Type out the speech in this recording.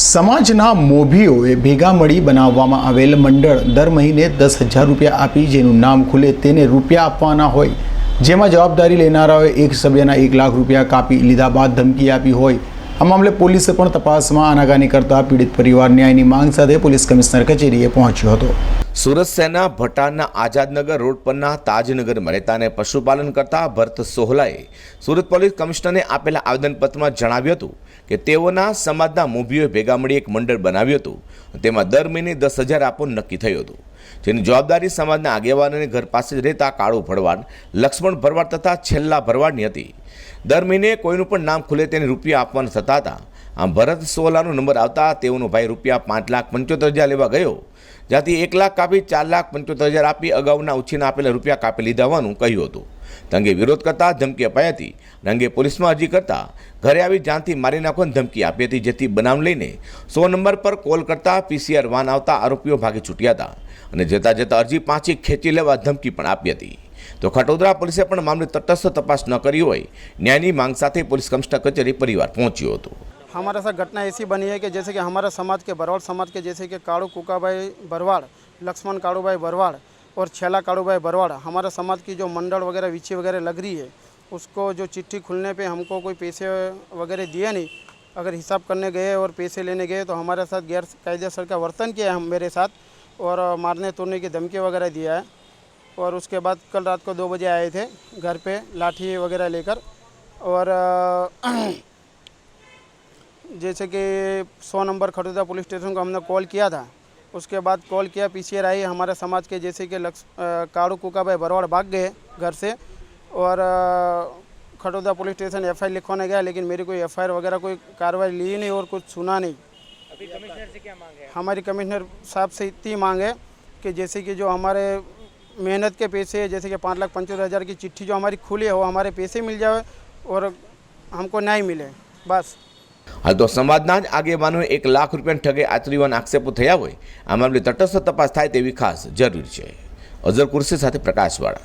સમાજના મોભીઓએ ભેગા મળી બનાવવામાં આવેલ મંડળ દર મહિને દસ હજાર રૂપિયા આપી જેનું નામ ખુલે તેને રૂપિયા આપવાના હોય. જેમાં જવાબદારી લેનારાઓએ એક સભ્યના એક લાખ રૂપિયા કાપી લીધા બાદ ધમકી આપી હોય. આ મામલે પોલીસે પણ તપાસમાં આનાકાની કરતા પીડિત પરિવાર ન્યાયની માંગ સાથે પોલીસ કમિશનર કચેરીએ પહોંચ્યો હતો. સુરત સેના ભટારના આઝાદનગર રોડ પરના તાજનગરમાં રહેતા પશુપાલન કરતા ભરત સોહલાએ સુરત પોલીસ કમિશનરને આપેલા આવેદનપત્રમાં જણાવ્યું હતું કે તેઓના સમાજના મૂભીઓએ ભેગા મળી એક મંડળ બનાવ્યું હતું. તેમાં દર મહિને દસ હજાર આપવાનું નક્કી થયું હતું. જેની જવાબદારી સમાજના આગેવાનોને ઘર પાસે જ રહેતા કાળુ ભરવાડ, લક્ષ્મણ ભરવાડ તથા છેલ્લા ભરવાડની હતી. દર મહિને કોઈનું પણ નામ ખુલે તેને રૂપિયા આપવાના થતા હતા. આમ ભરત સોલાનો નંબર આવતા તેઓનો ભાઈ રૂપિયા પાંચ લાખ પંચોતેર હજાર લેવા ગયો. જ્યાંથી એક લાખ કાપી, ચાર લાખ પંચોતેર હજાર આપી, અગાઉના ઉછીના આપેલા રૂપિયા કાપી લીધા હોવાનું કહ્યું હતું. તંગે વિરોધ કરતા ધમકી અપાઈ હતી. રંગે પોલીસમાં અરજી કરતા ઘરે આવી જાનથી મારી નાખવાની ધમકી આપી હતી, જેથી બનાવ લઈને સો નંબર પર કોલ કરતા પીસીઆર વાન આવતા આરોપીઓ ભાગી છૂટ્યા હતા અને જતા જતા અરજી પાછી ખેંચી લેવા ધમકી પણ આપી હતી. તો ખટોદરા પોલીસે પણ મામલે તટસ્થ તપાસ ન કરી હોય, ન્યાયની માંગ સાથે પોલીસ કમિશનર કચેરી પરિવાર પહોંચ્યો હતો. हमारे साथ घटना ऐसी बनी है कि जैसे कि हमारा समाज के बरवाड़ समाज के जैसे कि काड़ू कुकाबाई बरवाड़, लक्ष्मण काड़ूबाई बरवाड़ और छेला काड़ूबाई बरवाड़, हमारा समाज की जो मंडल वगैरह, विची वगैरह लग रही है, उसको जो चिट्ठी खुलने पे हमको कोई पैसे वगैरह दिए नहीं। अगर हिसाब करने गए और पैसे लेने गए तो हमारे साथ गैर कायदेसर का वर्तन किया है हम, मेरे साथ, और मारने तोड़ने की धमकी वगैरह दिया है। और उसके बाद कल रात को दो बजे आए थे घर पे, लाठी वगैरह लेकर और जैसे कि सौ नंबर खटोदा पुलिस स्टेशन को हमने कॉल किया था उसके बाद कॉल किया पीछे आई हमारे समाज के जैसे कि लक्ष काड़ू कुकाबाई बरवाड़ भाग गए घर से और Khatoda police station F I लिखवाने गया लेकिन मेरी कोई एफ़ वगैरह कोई कार्रवाई ली नहीं और कुछ सुना नहीं। अभी कमिश्नर से क्या मांग है? हमारी कमिश्नर साहब से इतनी मांग है कि जैसे कि जो हमारे मेहनत के पैसे जैसे कि पाँच लाख पंचोत्तर हज़ार की चिट्ठी जो हमारी खुली है वो हमारे पैसे मिल जाए और हमको न्याय मिले बस। હાલ તો સમાજના જ આગેવાનોએ એક લાખ રૂપિયાની ઠગે આચરીવાના આક્ષેપો થયા હોય. આ મામલે તટસ્થ તપાસ થાય તેવી ખાસ જરૂરી છે. અઝર કુર્સી સાથે પ્રકાશવાળા.